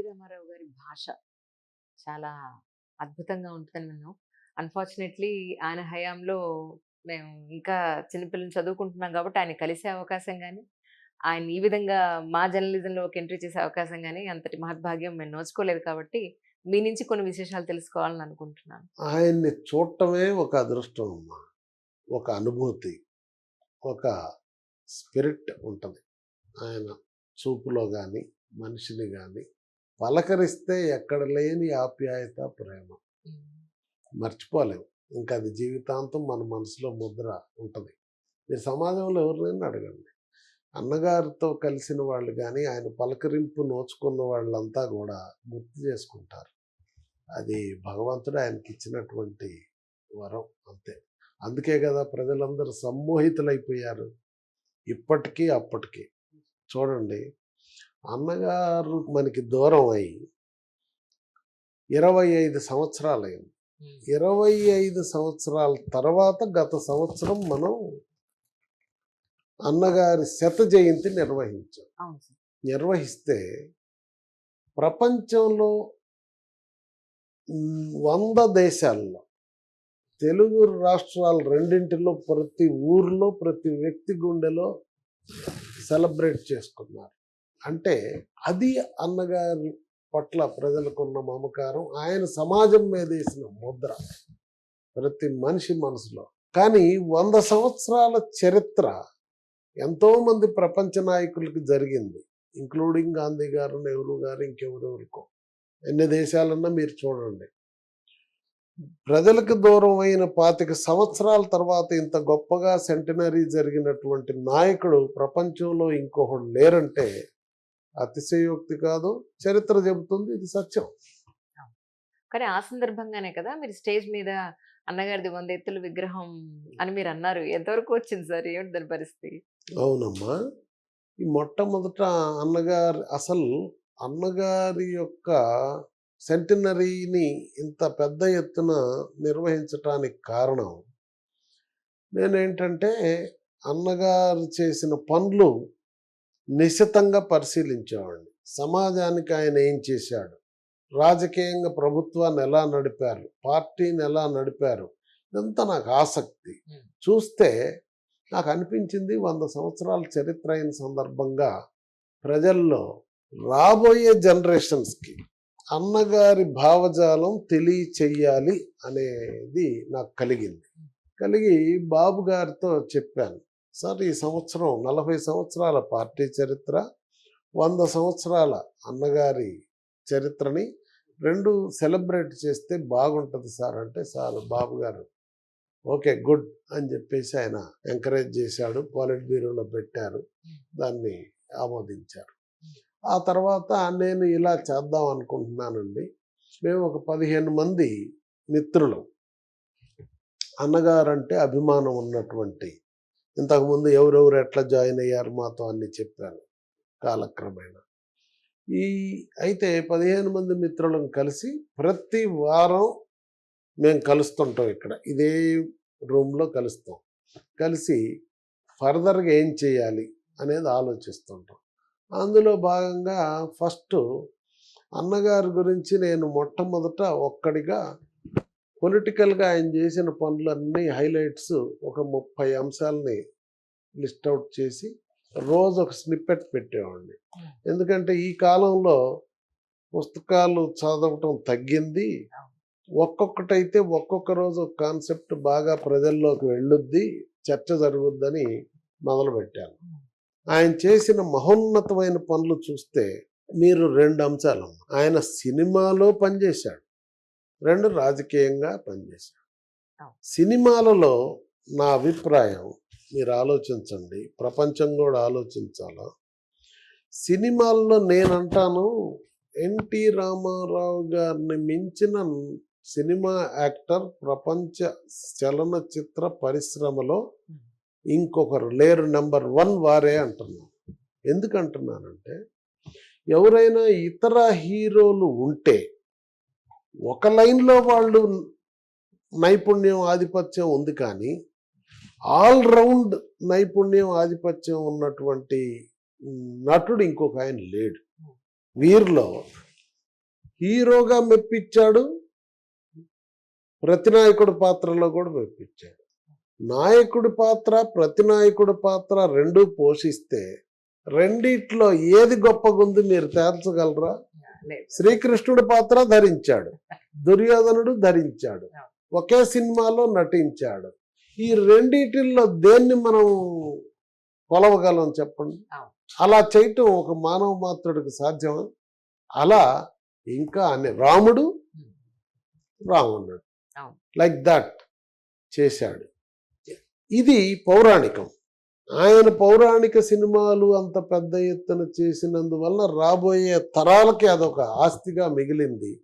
NT Ramarao గారి భాష చాలా అద్భుతంగా ఉంటుందని నేను అన్ఫార్చునేట్లీ ఆయన హయాంలో మేము ఇంకా చిన్నపిల్లలు చదువుకుంటున్నాం కాబట్టి ఆయన కలిసే అవకాశం కానీ ఆయన ఈ విధంగా మా జర్నలిజంలోకి ఎంట్రీ చేసే అవకాశం కానీ అంతటి మహద్భాగ్యం మేము నోచుకోలేదు కాబట్టి మీ నుంచి కొన్ని విశేషాలు తెలుసుకోవాలని అనుకుంటున్నాను. ఆయన్ని చూడటమే ఒక అదృష్టం అమ్మా. ఒక అనుభూతి ఒక స్పిరిట్ ఉంటుంది. ఆయన చూపులో కానీ మనిషిని కానీ పలకరిస్తే ఎక్కడ లేని ఆప్యాయత ప్రేమ. మర్చిపోలేము ఇంకా అది జీవితాంతం మన మనసులో ముద్ర ఉంటుంది. మీరు సమాజంలో ఎవరినైనా అడగండి. అన్నగారితో కలిసిన వాళ్ళు కానీ ఆయన పలకరింపు నోచుకున్న వాళ్ళంతా కూడా గుర్తు చేసుకుంటారు. అది భగవంతుడు ఆయనకి ఇచ్చినటువంటి వరం అంతే. అందుకే కదా ప్రజలందరూ సమ్మోహితులైపోయారు. ఇప్పటికీ అప్పటికీ. చూడండి అన్నగారు మనకి దూరం అయి ఇరవై ఐదు సంవత్సరాలైంది ఇరవై ఐదు సంవత్సరాల తర్వాత గత సంవత్సరం మనం అన్నగారి శత జయంతి నిర్వహించాం. నిర్వహిస్తే ప్రపంచంలో వంద దేశాల్లో తెలుగు రాష్ట్రాలు రెండింటిలో ప్రతి ఊర్లో ప్రతి వ్యక్తి గుండెలో సెలబ్రేట్ చేసుకున్నారు. అంటే అది అన్నగారి పట్ల ప్రజలకున్న మమకారం ఆయన సమాజం మీద వేసిన ముద్ర ప్రతి మనిషి మనసులో. కానీ వంద సంవత్సరాల చరిత్ర ఎంతోమంది ప్రపంచ నాయకులకి జరిగింది. ఇంక్లూడింగ్ గాంధీ గారు నెహ్రూ గారు ఇంకెవరెవరికో. ఎన్ని దేశాలన్నా మీరు చూడండి. ప్రజలకు దూరం అయిన పాతిక సంవత్సరాల తర్వాత ఇంత గొప్పగా సెంటనరీ జరిగినటువంటి నాయకుడు ప్రపంచంలో ఇంకొకడు లేరంటే అతిశయోక్తి కాదు చరిత్ర చెబుతుంది ఇది సత్యం. కానీ ఆ సందర్భంగానే కదా మీరు స్టేజ్ మీద అన్నగారిది వంద ఎత్తుల విగ్రహం అని మీరు అన్నారు. ఎంతవరకు వచ్చింది సార్? ఏమిటి దాని పరిస్థితి? అవునమ్మా. ఈ మొట్టమొదట అన్నగారి అసలు అన్నగారి యొక్క సెంటినరీని ఇంత పెద్ద ఎత్తున నిర్వహించటానికి కారణం నేనేంటంటే అన్నగారు చేసిన పనులు నిశితంగా పరిశీలించేవాడిని. సమాజానికి ఆయన ఏం చేశాడు? రాజకీయంగా ప్రభుత్వాన్ని ఎలా నడిపారు? పార్టీని ఎలా నడిపారు? ఇదంతా నాకు ఆసక్తి. చూస్తే నాకు అనిపించింది వంద సంవత్సరాల చరిత్ర అయిన సందర్భంగా ప్రజల్లో రాబోయే జనరేషన్స్కి అన్నగారి భావజాలం తెలియచెయ్యాలి అనేది నాకు కలిగింది. కలిగి బాబు గారితో చెప్పాను. సార్ ఈ సంవత్సరం నలభై సంవత్సరాల పార్టీ చరిత్ర వంద సంవత్సరాల అన్నగారి చరిత్రని రెండు సెలబ్రేట్ చేస్తే బాగుంటుంది సార్ అంటే సార్ బాబు గారు. ఓకే గుడ్ అని చెప్పేసి ఆయన ఎంకరేజ్ చేశాడు పాలిట్ బ్యూరోలో పెట్టారు దాన్ని ఆమోదించారు. ఆ తర్వాత నేను ఇలా చేద్దాం అనుకుంటున్నానండి. మేము ఒక పదిహేను మంది మిత్రులు. అన్నగారంటే అభిమానం ఉన్నటువంటి ఇంతకుముందు ఎవరెవరు ఎట్లా జాయిన్ అయ్యారు మాతో అన్ని చెప్పాను కాలక్రమేణా. ఈ అయితే పదిహేను మంది మిత్రులను కలిసి ప్రతి వారం మేము కలుస్తుంటాం ఇక్కడ. ఇదే రూమ్లో కలుస్తాం. కలిసి ఫర్దర్గా ఏం చేయాలి అనేది ఆలోచిస్తుంటాం. అందులో భాగంగా ఫస్ట్ అన్నగారి గురించి నేను మొట్టమొదట ఒక్కడిగా పొలిటికల్గా ఆయన చేసిన పనులన్నీ హైలైట్స్ ఒక ముప్పై అంశాలని లిస్ట్ అవుట్ చేసి రోజు ఒక స్నిప్పెట్ పెట్టేవాడిని. ఎందుకంటే ఈ కాలంలో పుస్తకాలు చదవటం తగ్గింది. ఒక్కొక్కటైతే ఒక్కొక్క రోజు కాన్సెప్ట్ బాగా ప్రజల్లోకి వెళ్ళుద్ది చర్చ జరుగుద్దని మొదలుపెట్టాను. ఆయన చేసిన మహోన్నతమైన పనులు చూస్తే మీరు రెండు అంశాలు ఆయన సినిమాలో పనిచేశాడు. రెండు రాజకీయంగా పనిచేశాడు అవును. సినిమాలలో నా అభిప్రాయం మీరు ఆలోచించండి ప్రపంచం కూడా ఆలోచించాలా? సినిమాల్లో నేనంటాను ఎన్టీ రామారావు గారిని మించిన సినిమా యాక్టర్ ప్రపంచ చలనచిత్ర పరిశ్రమలో ఇంకొకరు లేరు నెంబర్ వన్ వారే అంటున్నాను. ఎందుకు అంటున్నానంటే ఎవరైనా ఇతర హీరోలు ఉంటే ఒక లైన్లో వాళ్ళు నైపుణ్యం ఆధిపత్యం ఉంది కానీ ఆల్ రౌండ్ నైపుణ్యం ఆధిపత్యం ఉన్నటువంటి నటుడు ఇంకొక ఆయన లేడు. వీరిలో హీరోగా మెప్పించాడు ప్రతినాయకుడి పాత్రలో కూడా మెప్పించాడు. నాయకుడి పాత్ర ప్రతినాయకుడి పాత్ర రెండూ పోషిస్తే రెండిట్లో ఏది గొప్పగుంది మీరు తేల్చగలరా? శ్రీకృష్ణుడి పాత్ర ధరించాడు. దుర్యోధనుడు ధరించాడు. ఒకే సినిమాలో నటించాడు. ఈ రెండిటిల్లో దేన్ని మనం కొలవగలం చెప్పండి. అలా చేయటం ఒక మానవ మాత్రుడికి సాధ్యమా? అలా ఇంకా అనే రాముడు రావణుడు. అవును. లైక్ దట్ చేశాడు. ఇది పౌరాణికం. ఆయన పౌరాణిక సినిమాలు అంత పెద్ద ఎత్తున చేసినందువల్ల రాబోయే తరాలకి అదొక ఆస్తిగా మిగిలింది.